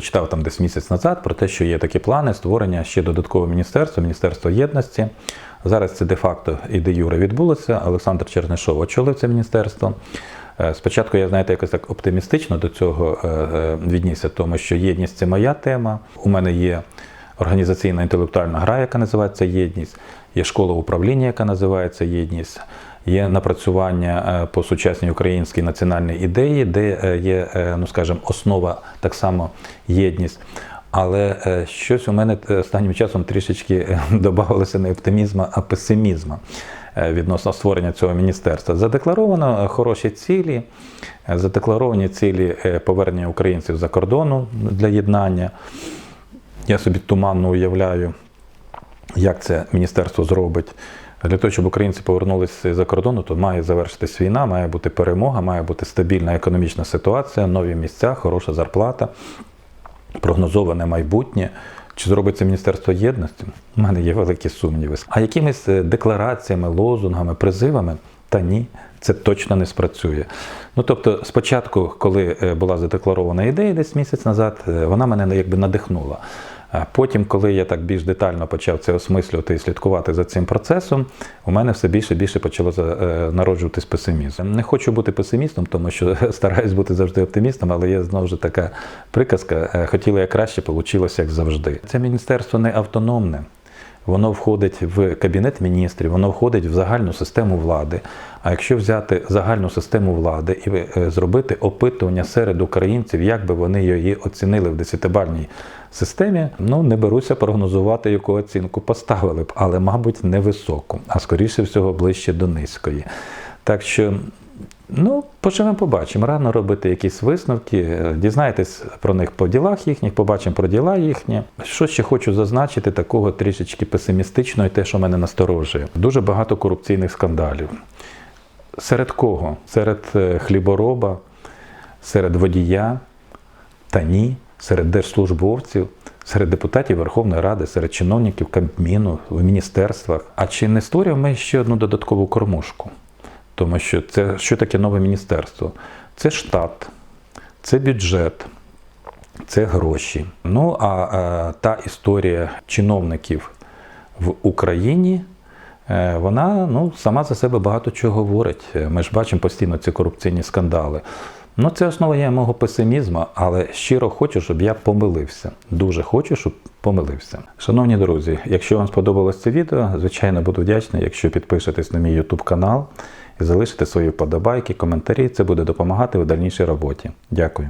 прочитав там десь місяць назад про те, що є такі плани створення ще додаткового міністерства, Міністерства єдності. Зараз це де-факто і де юре відбулося. Олександр Чернишов очолив це міністерство. Е, Спочатку я, знаєте, якось так оптимістично до цього е, е, віднісся, тому що єдність це моя тема. У мене є організаційна інтелектуальна гра, яка називається Єдність, є школа управління, яка називається Єдність. Є напрацювання е, по сучасній українській національній ідеї, де е, є, е, ну скажімо, основа так само єдність. Але щось у мене останнім часом трішечки додавалося не оптимізму, а песимізму відносно створення цього міністерства. Задекларовано хороші цілі, задекларовані цілі повернення українців за кордону для єднання. Я собі туманно уявляю, як це міністерство зробить. Для того, щоб українці повернулися за кордону, то має завершитись війна, має бути перемога, має бути стабільна економічна ситуація, нові місця, хороша зарплата, прогнозоване майбутнє. Чи зробить це Міністерство єдності? У мене є великі сумніви. А якимись е, деклараціями, лозунгами, призивами? Та ні, це точно не спрацює. Ну тобто, спочатку, коли е, була задекларована ідея десь місяць назад, е, вона мене якби надихнула. Потім, коли я так більш детально почав це осмислювати і слідкувати за цим процесом, у мене все більше і більше почало е, народжуватись песимізм. Не хочу бути песимістом, тому що стараюсь бути завжди оптимістом, але є знову ж така приказка: Хотіла хотіли як краще, вийшло як завжди. Це міністерство не автономне. Воно входить в кабінет міністрів, воно входить в загальну систему влади. А якщо взяти загальну систему влади і е, зробити опитування серед українців, як би вони її оцінили в десятибальній системі, ну не беруся прогнозувати, яку оцінку поставили б, але, мабуть, невисоку, а скоріше всього ближче до низької. Так що Ну, поживемо, побачимо. Рано робити якісь висновки, е, дізнайтесь про них по ділах їхніх, побачимо про діла їхні. Що ще хочу зазначити, такого трішечки песимістичного, і те, що мене насторожує. Дуже багато корупційних скандалів. Серед кого? Серед е, хлібороба, серед водія, та ні, серед держслужбовців, серед депутатів Верховної Ради, серед чиновників Кабміну, в міністерствах. А чи не створюємо ми ще одну додаткову кормушку? Тому що це що таке нове міністерство? Це штат, це бюджет, це гроші. Ну а, е, та історія чиновників в Україні. е, Вона ну, сама за себе багато чого говорить. Ми ж бачимо постійно ці корупційні скандали. Ну, це основа є мого песимізму, але щиро хочу, щоб я помилився. Дуже хочу, щоб помилився. Шановні друзі, якщо вам сподобалось це відео, звичайно буду вдячний, якщо підпишетесь на мій YouTube канал і залишите свої вподобайки, коментарі. Це буде допомагати у дальнішій роботі. Дякую.